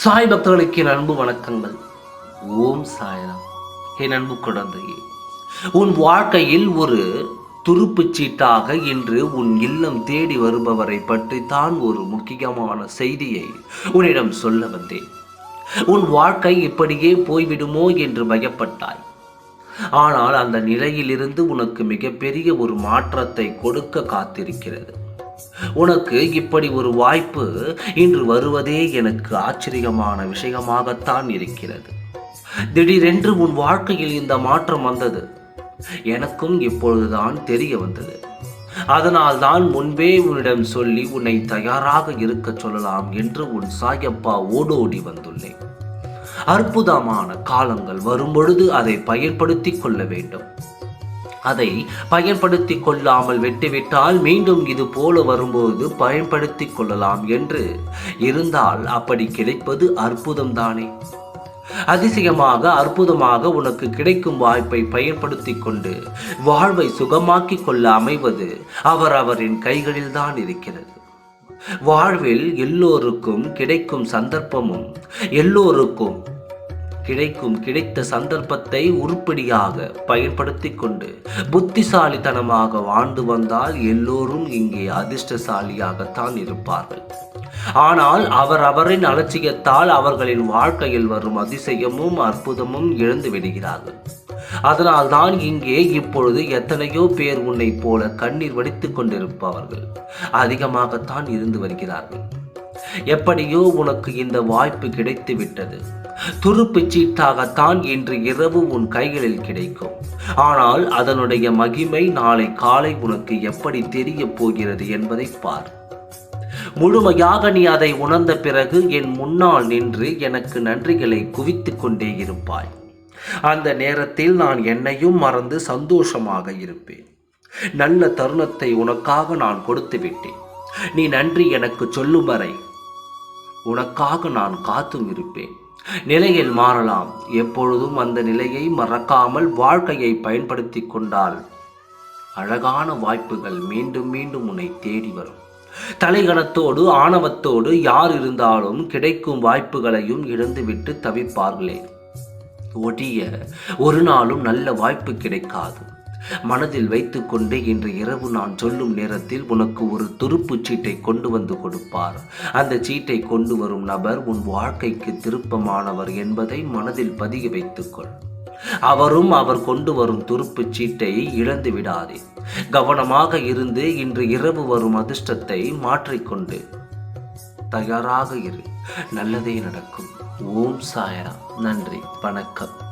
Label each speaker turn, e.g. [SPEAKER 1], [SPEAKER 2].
[SPEAKER 1] சாய் பக்தர்களுக்கு என் அன்பு வணக்கங்கள். ஓம் சாயராம். என் அன்பு குழந்தையே உன் வாழ்க்கையில் ஒரு துருப்புச் சீட்டாக இன்று உன் இல்லம் தேடி வருபவரை பற்றி தான் ஒரு முக்கியமான செய்தியை உன்னிடம் சொல்ல வந்தேன். உன் வாழ்க்கை இப்படியே போய்விடுமோ என்று பயப்பட்டாய். ஆனால் அந்த நிலையிலிருந்து உனக்கு மிகப்பெரிய ஒரு மாற்றத்தை கொடுக்க காத்திருக்கிறது. உனக்கு இப்படி ஒரு வாய்ப்பு இன்று வருவதே எனக்கு ஆச்சரியமான விஷயமாகத்தான் இருக்கிறது. திடீரென்று உன் வாழ்க்கையில் இந்த மாற்றம் வந்தது. எனக்கும் இப்பொழுதுதான் தெரிய வந்தது. அதனால் தான் முன்பே உன்னிடம் சொல்லி உன்னை தயாராக இருக்கச் சொல்லலாம் என்று உன் சாயப்பா ஓடோடி வந்துள்ளேன். அற்புதமான காலங்கள் வரும்பொழுது அதை பயன்படுத்திக் கொள்ள வேண்டும். அதை பயன்படுத்தி கொள்ளாமல் விட்டுவிட்டால் மீண்டும் இது போல வரும்போது பயன்படுத்தி கொள்ளலாம் என்று இருந்தால் அப்படி கிடைப்பது அற்புதம்தானே. அதிசயமாக அற்புதமாக உனக்கு கிடைக்கும் வாய்ப்பை பயன்படுத்தி கொண்டு வாழ்வை சுகமாக்கிக் கொள்ள அமைவது அவர் அவரின் கைகளில்தான் இருக்கிறது. வாழ்வில் எல்லோருக்கும் கிடைக்கும் சந்தர்ப்பமும் எல்லோருக்கும் கிடைக்கும் கிடைத்த சந்தர்ப்பத்தை உருப்படியாக பயன்படுத்தி கொண்டு புத்திசாலித்தனமாக வாழ்ந்து வந்தால் எல்லோரும் இங்கே அதிர்ஷ்டசாலியாகத்தான் இருப்பார்கள். ஆனால் அவர் அவரின் அலட்சியத்தால் அவர்களின் வாழ்க்கையில் வரும் அதிசயமும் அற்புதமும் இழந்து விடுகிறார்கள். அதனால்தான் இங்கே இப்பொழுது எத்தனையோ பேர் உன்னை போல கண்ணீர் வடித்துக் கொண்டிருப்பவர்கள் அதிகமாகத்தான் இருந்து வருகிறார்கள். எப்படியோ உனக்கு இந்த வாய்ப்பு கிடைத்து விட்டது துருப்பு சீட்டாகத்தான் இன்று இரவு உன் கைகளில் கிடைக்கும். ஆனால் அதனுடைய மகிமை நாளை காலை உனக்கு எப்படி தெரிய போகிறது என்பதை பார். முழுமையாக நீ அதை உணர்ந்த பிறகு என் முன்னால் நின்று எனக்கு நன்றிகளை குவித்து கொண்டே இருப்பாய். அந்த நேரத்தில் நான் என்னையும் மறந்து சந்தோஷமாக இருப்பேன். நல்ல தருணத்தை உனக்காக நான் கொடுத்து விட்டேன் நீ நன்றி எனக்கு சொல்லும் வரை உனக்காக நான் காத்தும் இருப்பேன். நிலையில் மாறலாம். எப்பொழுதும் அந்த நிலையை மறக்காமல் வாழ்க்கையை பயன்படுத்தி கொண்டால் அழகான வாய்ப்புகள் மீண்டும் மீண்டும் உன்னை தேடி வரும். தலைகணத்தோடு ஆணவத்தோடு யார் இருந்தாலும் கிடைக்கும் வாய்ப்புகளையும் இழந்துவிட்டு தவிப்பார்களே. ஒடிய ஒரு நாளும் நல்ல வாய்ப்பு கிடைக்காது. மனதில் வைத்துக்கொண்டு இன்று இரவு நான் சொல்லும் நேரத்தில் உனக்கு ஒரு துருப்பு சீட்டை கொண்டு வந்து கொடுப்பார். அந்த சீட்டை கொண்டு வரும் நபர் உன் வாழ்க்கைக்கு திருப்பமானவர் என்பதை மனதில் பதிய வைத்துக்கொள். அவரும் அவர் கொண்டு வரும் துருப்பு சீட்டை இழந்து விடாதே. கவனமாக இருந்து இன்று இரவு வரும் அதிர்ஷ்டத்தை மாற்றிக்கொண்டு தயாராக இரு. நல்லதே நடக்கும். ஓம் சாயரா நன்றி. வணக்கம்.